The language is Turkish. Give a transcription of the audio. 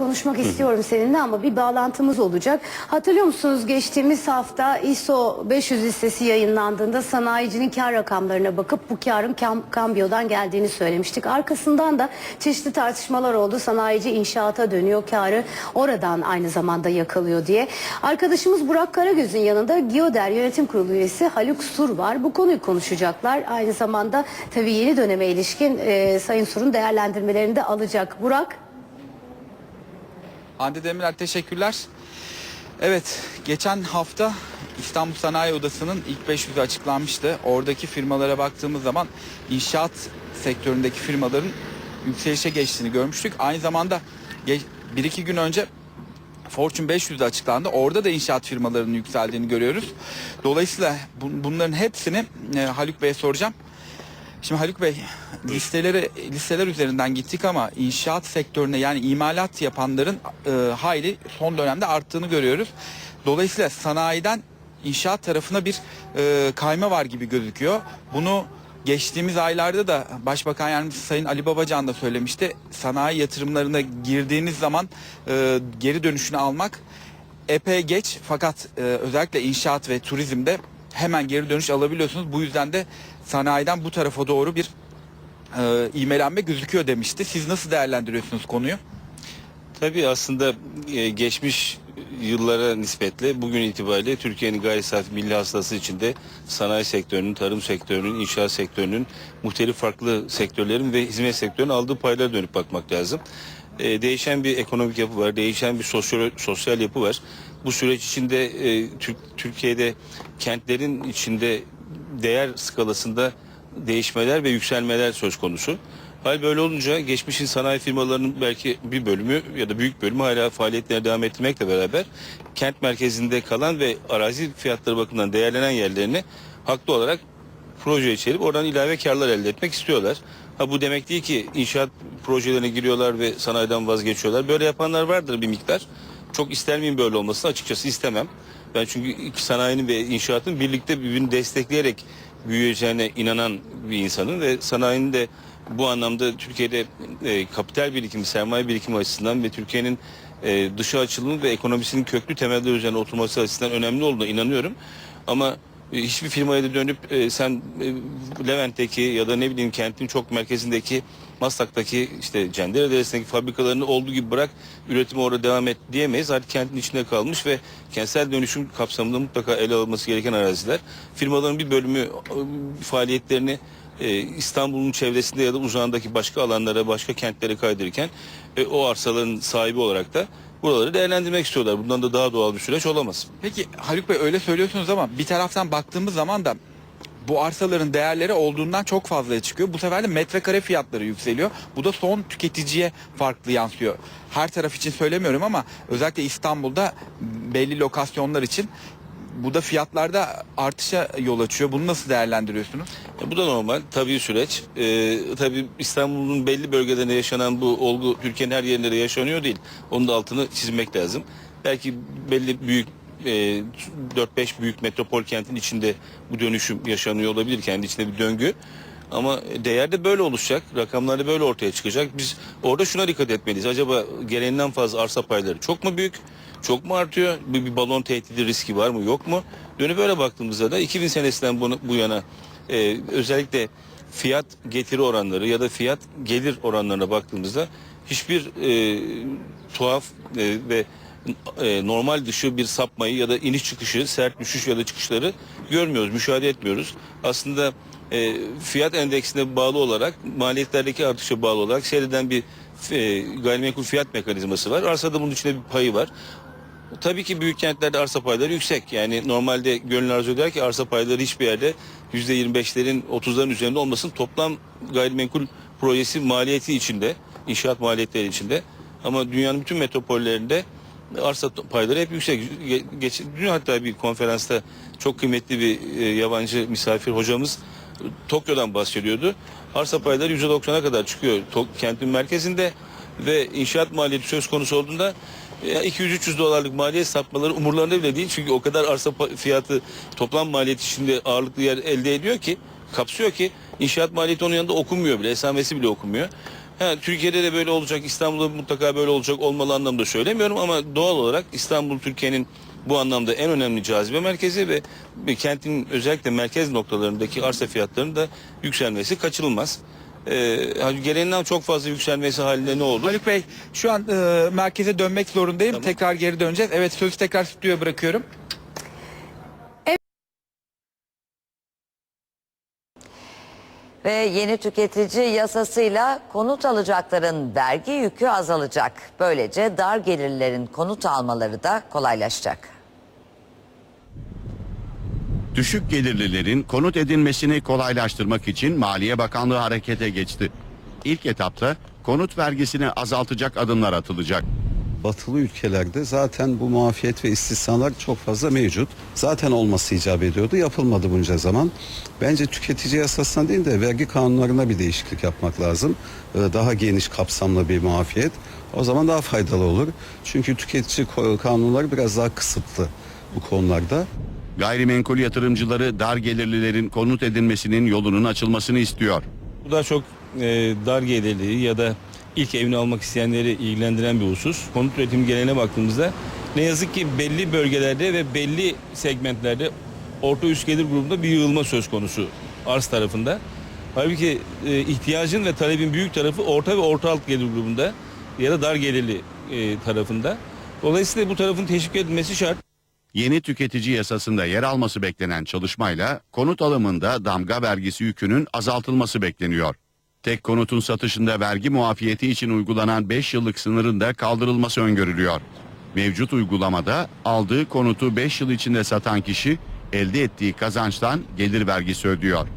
Konuşmak istiyorum seninle ama bir bağlantımız olacak. Hatırlıyor musunuz geçtiğimiz hafta ISO 500 listesi yayınlandığında sanayicinin kar rakamlarına bakıp bu karın kam, kambiyodan geldiğini söylemiştik. Arkasından da çeşitli tartışmalar oldu. Sanayici inşaata dönüyor karı oradan aynı zamanda yakalıyor diye. Arkadaşımız Burak Karagöz'ün yanında Geoder Yönetim Kurulu üyesi Haluk Sur var. Bu konuyu konuşacaklar. Aynı zamanda tabii yeni döneme ilişkin e, Sayın Sur'un değerlendirmelerini de alacak. Burak. Hande Demirer teşekkürler. Evet, geçen hafta İstanbul Sanayi Odası'nın ilk 500'ü açıklanmıştı. Oradaki firmalara baktığımız zaman inşaat sektöründeki firmaların yükselişe geçtiğini görmüştük. Aynı zamanda bir iki gün önce Fortune 500'de açıklandı. Orada da inşaat firmalarının yükseldiğini görüyoruz. Dolayısıyla bu- bunların hepsini e, Haluk Bey'e soracağım. Şimdi Haluk Bey listeleri listeler üzerinden gittik ama inşaat sektörüne yani imalat yapanların e, hayli son dönemde arttığını görüyoruz. Dolayısıyla sanayiden inşaat tarafına bir e, kayma var gibi gözüküyor. Bunu geçtiğimiz aylarda da Başbakan Yardımcısı Sayın Ali Babacan da söylemişti. Sanayi yatırımlarına girdiğiniz zaman e, geri dönüşünü almak epey geç fakat e, özellikle inşaat ve turizmde hemen geri dönüş alabiliyorsunuz. Bu yüzden de sanayiden bu tarafa doğru bir e, ivmelenme gözüküyor demişti. Siz nasıl değerlendiriyorsunuz konuyu? Tabii aslında e, geçmiş yıllara nispetle bugün itibariyle Türkiye'nin gayri safi milli hastası içinde sanayi sektörünün, tarım sektörünün, inşaat sektörünün, muhtelif farklı sektörlerin ve hizmet sektörünün aldığı paylara dönüp bakmak lazım. E, değişen bir ekonomik yapı var, değişen bir sosyal, sosyal yapı var. Bu süreç içinde e, Türk, Türkiye'de kentlerin içinde değer skalasında değişmeler ve yükselmeler söz konusu. Hal böyle olunca geçmişin sanayi firmalarının belki bir bölümü ya da büyük bölümü hala faaliyetlerine devam ettirmekle beraber kent merkezinde kalan ve arazi fiyatları bakımından değerlenen yerlerini haklı olarak proje içerip oradan ilave karlar elde etmek istiyorlar. Ha bu demek değil ki inşaat projelerine giriyorlar ve sanayiden vazgeçiyorlar. Böyle yapanlar vardır bir miktar. Çok ister miyim böyle olmasını açıkçası istemem. Ben çünkü iki sanayinin ve inşaatın birlikte birbirini destekleyerek büyüyeceğine inanan bir insanım ve sanayinin de bu anlamda Türkiye'de e, kapital birikimi, sermaye birikimi açısından ve Türkiye'nin e, dışa açılımı ve ekonomisinin köklü temeller üzerine oturması açısından önemli olduğuna inanıyorum. Ama e, hiçbir firmaya da dönüp e, sen e, Levent'teki ya da ne bileyim kentin çok merkezindeki Maslak'taki işte Cendere Deresi'ndeki fabrikalarını olduğu gibi bırak üretimi orada devam et diyemeyiz. Artık kentin içinde kalmış ve kentsel dönüşüm kapsamında mutlaka ele alınması gereken araziler. Firmaların bir bölümü e, faaliyetlerini e, İstanbul'un çevresinde ya da uzağındaki başka alanlara, başka kentlere kaydırırken e, o arsaların sahibi olarak da buraları değerlendirmek istiyorlar. Bundan da daha doğal bir süreç olamaz. Peki Haluk Bey öyle söylüyorsunuz ama bir taraftan baktığımız zaman da bu arsaların değerleri olduğundan çok fazlaya çıkıyor. Bu sefer de metrekare fiyatları yükseliyor. Bu da son tüketiciye farklı yansıyor. Her taraf için söylemiyorum ama özellikle İstanbul'da belli lokasyonlar için bu da fiyatlarda artışa yol açıyor. Bunu nasıl değerlendiriyorsunuz? E, bu da normal, tabii süreç. E, tabii İstanbul'un belli bölgelerinde yaşanan bu olgu Türkiye'nin her yerinde de yaşanıyor değil. Onun da altını çizmek lazım. Belki belli büyük e, 4-5 büyük metropol kentin içinde bu dönüşüm yaşanıyor olabilir. Kendi içinde bir döngü. Ama değer de böyle oluşacak. Rakamlar da böyle ortaya çıkacak. Biz orada şuna dikkat etmeliyiz. Acaba gereğinden fazla arsa payları çok mu büyük? Çok mu artıyor? Bir, bir balon tehdidi riski var mı yok mu? Dönüp böyle baktığımızda da 2000 senesinden bunu, bu yana e, özellikle fiyat getiri oranları ya da fiyat gelir oranlarına baktığımızda hiçbir e, tuhaf e, ve e, normal dışı bir sapmayı ya da iniş çıkışı, sert düşüş ya da çıkışları görmüyoruz, müşahede etmiyoruz. Aslında e, fiyat endeksine bağlı olarak, maliyetlerdeki artışa bağlı olarak seyreden bir e, gayrimenkul fiyat mekanizması var. Arsada bunun içinde bir payı var. Tabii ki büyük kentlerde arsa payları yüksek. Yani normalde gönül arzu eder ki arsa payları hiçbir yerde %25'lerin 30'ların üzerinde olmasın. Toplam gayrimenkul projesi maliyeti içinde, inşaat maliyetleri içinde. Ama dünyanın bütün metropollerinde arsa payları hep yüksek. Ge- Geç, dün hatta bir konferansta çok kıymetli bir e, yabancı misafir hocamız e, Tokyo'dan bahsediyordu. Arsa payları %90'a kadar çıkıyor Tok- kentin merkezinde ve inşaat maliyeti söz konusu olduğunda ya 200-300 dolarlık maliyet sapmaları umurlarında bile değil. Çünkü o kadar arsa fiyatı toplam maliyet içinde ağırlıklı yer elde ediyor ki kapsıyor ki inşaat maliyeti onun yanında okunmuyor bile. Esamesi bile okunmuyor. Ha, Türkiye'de de böyle olacak, İstanbul'da mutlaka böyle olacak olmalı anlamda söylemiyorum ama doğal olarak İstanbul Türkiye'nin bu anlamda en önemli cazibe merkezi ve bir kentin özellikle merkez noktalarındaki arsa fiyatlarının da yükselmesi kaçınılmaz. Ee, geleneğinden çok fazla yükselmesi halinde ne olur? Haluk Bey şu an e, merkeze dönmek zorundayım. Tamam. Tekrar geri döneceğiz. Evet sözü tekrar stüdyoya bırakıyorum. Ve yeni tüketici yasasıyla konut alacakların vergi yükü azalacak. Böylece dar gelirlerin konut almaları da kolaylaşacak. Düşük gelirlilerin konut edinmesini kolaylaştırmak için Maliye Bakanlığı harekete geçti. İlk etapta konut vergisini azaltacak adımlar atılacak. Batılı ülkelerde zaten bu muafiyet ve istisnalar çok fazla mevcut. Zaten olması icap ediyordu. Yapılmadı bunca zaman. Bence tüketici yasasına değil de vergi kanunlarına bir değişiklik yapmak lazım. Ee, Daha geniş kapsamlı bir muafiyet. O zaman daha faydalı olur. Çünkü tüketici kanunları biraz daha kısıtlı bu konularda. Gayrimenkul yatırımcıları dar gelirlilerin konut edinmesinin yolunun açılmasını istiyor. Bu daha çok e, dar gelirli ya da ilk evini almak isteyenleri ilgilendiren bir husus. Konut üretim geleneğine baktığımızda ne yazık ki belli bölgelerde ve belli segmentlerde orta üst gelir grubunda bir yığılma söz konusu arz tarafında. Halbuki e, ihtiyacın ve talebin büyük tarafı orta ve orta alt gelir grubunda ya da dar gelirli e, tarafında. Dolayısıyla bu tarafın teşvik edilmesi şart. Yeni tüketici yasasında yer alması beklenen çalışmayla konut alımında damga vergisi yükünün azaltılması bekleniyor. Tek konutun satışında vergi muafiyeti için uygulanan 5 yıllık sınırın da kaldırılması öngörülüyor. Mevcut uygulamada aldığı konutu 5 yıl içinde satan kişi elde ettiği kazançtan gelir vergisi ödüyor.